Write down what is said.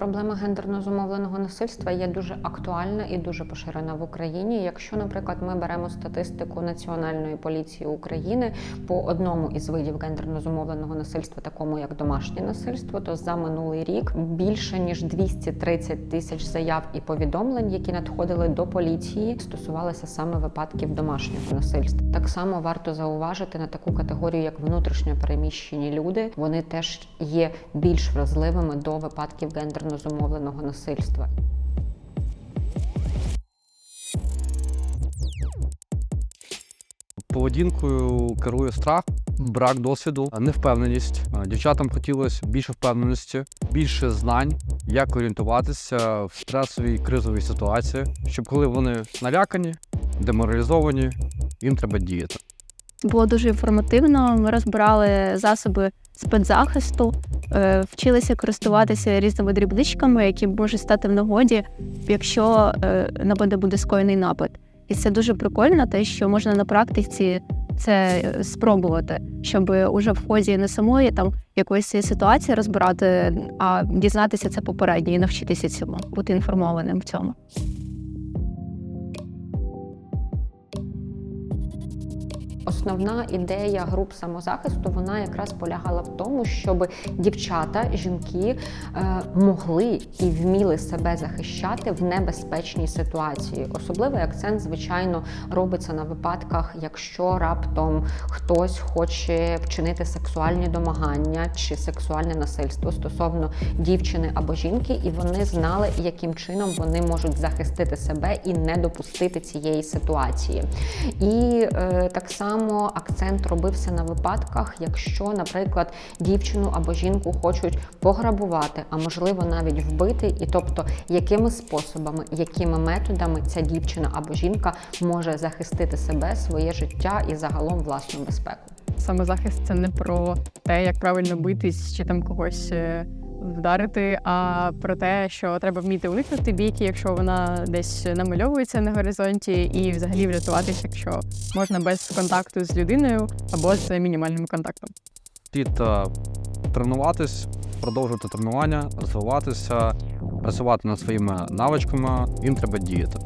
Проблема гендерно зумовленого насильства є дуже актуальна і дуже поширена в Україні. Якщо, наприклад, ми беремо статистику Національної поліції України по одному із видів гендерно зумовленого насильства, такому як домашнє насильство, то за минулий рік більше ніж 230 тисяч заяв і повідомлень, які надходили до поліції, стосувалися саме випадків домашнього насильства. Так само варто зауважити на таку категорію, як внутрішньо переміщені люди. Вони теж є більш вразливими до випадків гендерно зумовленого насильства. Поведінкою керує страх, брак досвіду, невпевненість. Дівчатам хотілося більше впевненості, більше знань, як орієнтуватися в стресовій кризовій ситуації, щоб коли вони налякані, деморалізовані, їм треба діяти. Було дуже інформативно. Ми розбирали засоби спецзахисту, е, вчилися користуватися різними дрібничками, які можуть стати в нагоді, якщо е, на мене буде скоєний напад. І це дуже прикольно, те, що можна на практиці це е, спробувати, щоб уже в ході не самої там якоїсь ситуації розбирати, а дізнатися це попередньо і навчитися цьому, бути інформованим в цьому. Основна ідея груп самозахисту вона якраз полягала в тому, щоб дівчата, жінки е, могли і вміли себе захищати в небезпечній ситуації. Особливий акцент, звичайно, робиться на випадках, якщо раптом хтось хоче вчинити сексуальні домагання чи сексуальне насильство стосовно дівчини або жінки, і вони знали, яким чином вони можуть захистити себе і не допустити цієї ситуації. І е, так само акцент робився на випадках, якщо, наприклад, дівчину або жінку хочуть пограбувати, а можливо навіть вбити, і тобто якими способами, якими методами ця дівчина або жінка може захистити себе, своє життя і загалом власну безпеку. Самозахист це не про те, як правильно битись чи там когось е, вдарити, а про те, що треба вміти уникнути бійки, якщо вона десь намальовується на горизонті, і взагалі врятуватися, якщо можна без контакту з людиною або з мінімальним контактом. Слід е, тренуватись, продовжувати тренування, розвиватися, працювати над своїми навичками, їм треба діяти.